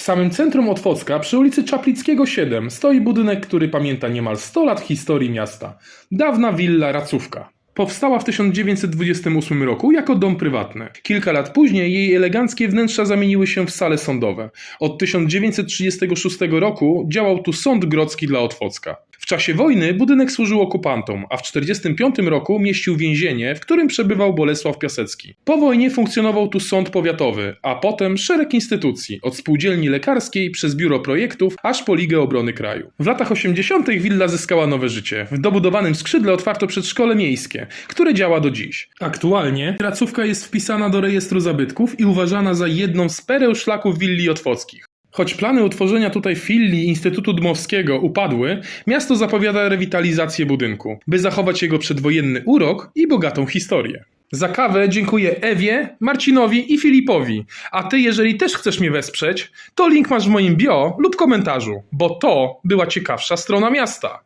W samym centrum Otwocka, przy ulicy Czaplickiego 7, stoi budynek, który pamięta niemal 100 lat historii miasta. Dawna willa Racówka. Powstała w 1928 roku jako dom prywatny. Kilka lat później jej eleganckie wnętrza zamieniły się w sale sądowe. Od 1936 roku działał tu Sąd Grodzki dla Otwocka. Czasie wojny budynek służył okupantom, a w 1945 roku mieścił więzienie, w którym przebywał Bolesław Piasecki. Po wojnie funkcjonował tu sąd powiatowy, a potem szereg instytucji, od spółdzielni lekarskiej przez biuro projektów, aż po Ligę Obrony Kraju. W latach 80. willa zyskała nowe życie. W dobudowanym skrzydle otwarto przedszkole miejskie, które działa do dziś. Aktualnie placówka jest wpisana do rejestru zabytków i uważana za jedną z pereł szlaków willi otwockich. Choć plany utworzenia tutaj filii Instytutu Dmowskiego upadły, miasto zapowiada rewitalizację budynku, by zachować jego przedwojenny urok i bogatą historię. Za kawę dziękuję Ewie, Marcinowi i Filipowi. A ty, jeżeli też chcesz mnie wesprzeć, to link masz w moim bio lub komentarzu, bo to była ciekawsza strona miasta.